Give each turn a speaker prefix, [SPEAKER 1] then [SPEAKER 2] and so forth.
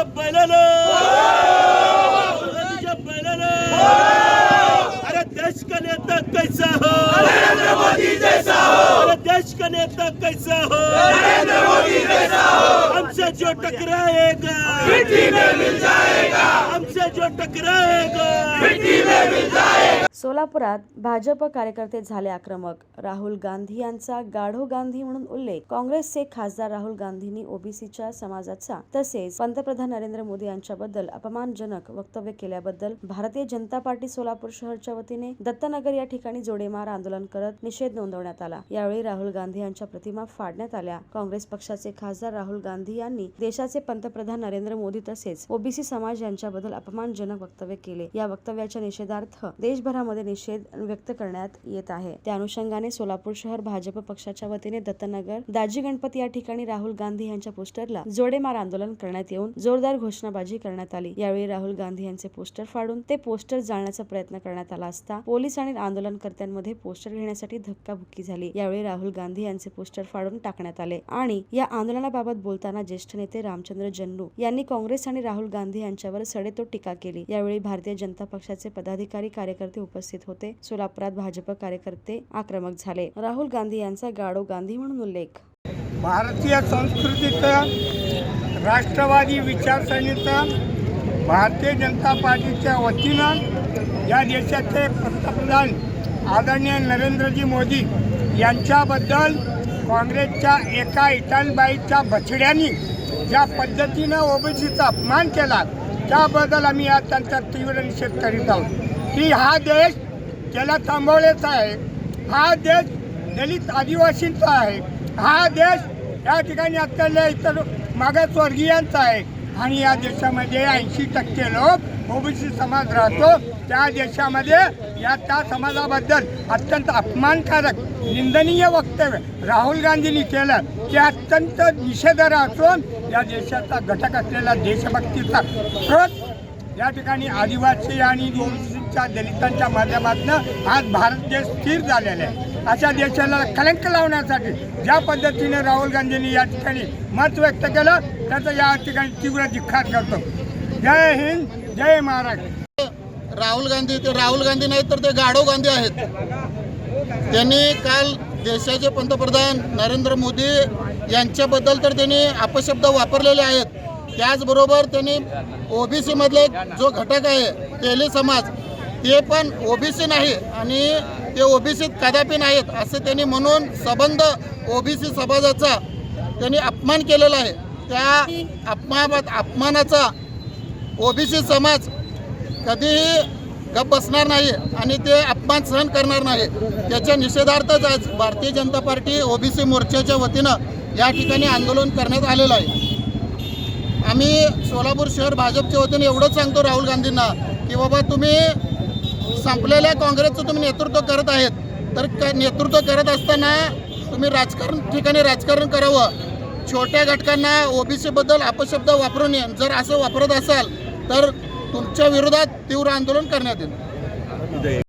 [SPEAKER 1] तुझ्या बैलाला तुझ्या बैलाला अरे देश का नेता कैसा हो? नरेंद्र मोदी जैसा हो. अरे देश का नेता कैसा हो? नरेंद्र मोदी जैसा हो. हमसे जो टकराएगा। मिट्टी में मिल जाएगा. हमसे जो टकराएगा। मिट्टी में मिल जाएगा.
[SPEAKER 2] सोलापुरात भाजप कार्यकर्ते झाले आक्रमक. राहुल गांधी यांचा गाढो गांधी म्हणून उल्लेख. काँग्रेसचे खासदार राहुल गांधींनी ओबीसीच्या समाजाचा तसेच पंतप्रधान नरेंद्र मोदी यांच्याबद्दल अपमानजनक वक्तव्य केल्याबद्दल भारतीय जनता पार्टी सोलापूर शहरच्या वतीने दत्तनगर या ठिकाणी जोडेमार आंदोलन करत निषेध नोंदवण्यात आला. यावेळी राहुल गांधी यांच्या प्रतिमा फाडण्यात आल्या. काँग्रेस पक्षाचे खासदार राहुल गांधी यांनी देशाचे पंतप्रधान नरेंद्र मोदी तसेच ओबीसी समाज यांच्याबद्दल अपमानजनक वक्तव्य केले. या वक्तव्याच्या निषेधार्थ देशभरामध्ये निषेध व्यक्त करण्यात येत आहे. त्या अनुषंगाने सोलापूर शहर भाजप पक्षाच्या वतीने दत्तनगर दाजी गणपती या ठिकाणी राहुल गांधी यांच्या पोस्टरला जोडेमार आंदोलन करण्यात येऊन जोरदार घोषणाबाजी करण्यात आली. यावेळी राहुल गांधी यांचे पोस्टर फाडून ते पोस्टर जाळण्याचा प्रयत्न करण्यात आला असता पोलीस आणि आंदोलनकर्त्यांमध्ये पोस्टर घेण्यासाठी धक्काबुक्की झाली. यावेळी राहुल गांधी यांचे पोस्टर फाडून टाकण्यात आले आणि या आंदोलनाबाबत बोलताना ज्येष्ठ नेते रामचंद्र जन्नू यांनी काँग्रेस आणि राहुल गांधी यांच्यावर सडेतोड टीका केली. यावेळी भारतीय जनता पक्षाचे पदाधिकारी कार्यकर्ते उपस्थित होते. सोलापुरात भाजप कार्यकर्ते आक्रमक झाले. राहुल गांधी यांचा गाडो गांधी म्हणून उल्लेख.
[SPEAKER 3] भारतीय संस्कृतीचं राष्ट्रवादी विचारसरणीचं भारतीय जनता पार्टीच्या वतीनं या देशाचे पंतप्रधान आदरणीय नरेंद्रजी मोदी यांच्याबद्दल काँग्रेसच्या एका इटानबाईच्या बछड्यांनी ज्या पद्धतीनं ओबीसीचा अपमान केला त्याबद्दल आम्ही आज त्यांचा तीव्र निषेध करीत आहोत. की हा देश त्याला थांबवलेचा आहे. हा देश दलित आदिवासींचा आहे. हा देश या ठिकाणी असलेल्या इतर मागासवर्गीयांचा आहे. आणि या देशामध्ये ऐंशी टक्के लोक ओबीसी समाज राहतो. त्या देशामध्ये या त्या समाजाबद्दल अत्यंत अपमानकारक निंदनीय वक्तव्य राहुल गांधींनी केलं. ते अत्यंत निषेधार्ह असून या देशाचा घटक असलेला देशभक्तीचा स्रोत या ठिकाणी आदिवासी आणि ओबीसीच्या दलितांच्या माध्यमातून आज भारत देश स्थिर झालेला आहे. अशा देशाला कलंक लावण्यासाठी ज्या पद्धतीने राहुल गांधींनी या ठिकाणी मत व्यक्त केलं त्याचं या ठिकाणी तीव्र धिक्कार करतो. जय हिंद जय महाराष्ट्र.
[SPEAKER 4] राहुल गांधी ते राहुल गांधी नाही तर ते गाढव गांधी आहेत. त्यांनी काल देशाचे पंतप्रधान नरेंद्र मोदी यांच्याबद्दल तर त्यांनी अपशब्द वापरलेले आहेत. त्याचबरोबर त्यांनी ओबीसीमधले जो घटक आहे तेली समाज ते पण ओबीसी नाही आणि ते ओबीसीत कदापि नाहीत असं त्यांनी म्हणून संबंध ओबीसी समाजाचा त्यांनी अपमान केलेला आहे. त्या अपमा अपमानाचा ओबीसी समाज कधीही गप बसणार नाही आणि ते अपमान सहन करणार नाही. त्याच्या निषेधार्थच आज भारतीय जनता पार्टी ओबीसी मोर्चाच्या वतीनं या ठिकाणी आंदोलन करण्यात आलेलं आहे. आम्ही सोलापूर शहर भाजपच्या वतीने एवढंच सांगतो राहुल गांधींना की बाबा तुम्ही संपलेल्या काँग्रेसचं तुम्ही नेतृत्व करत आहेत. तर क नेतृत्व करत असताना तुम्ही राजकारण ठिकाणी राजकारण करावं. छोट्या घटकांना ओबीसीबद्दल अपशब्द वापरून जर असं वापरत असाल तर तुमच्या विरोधात तीव्र आंदोलन करण्यात येईल.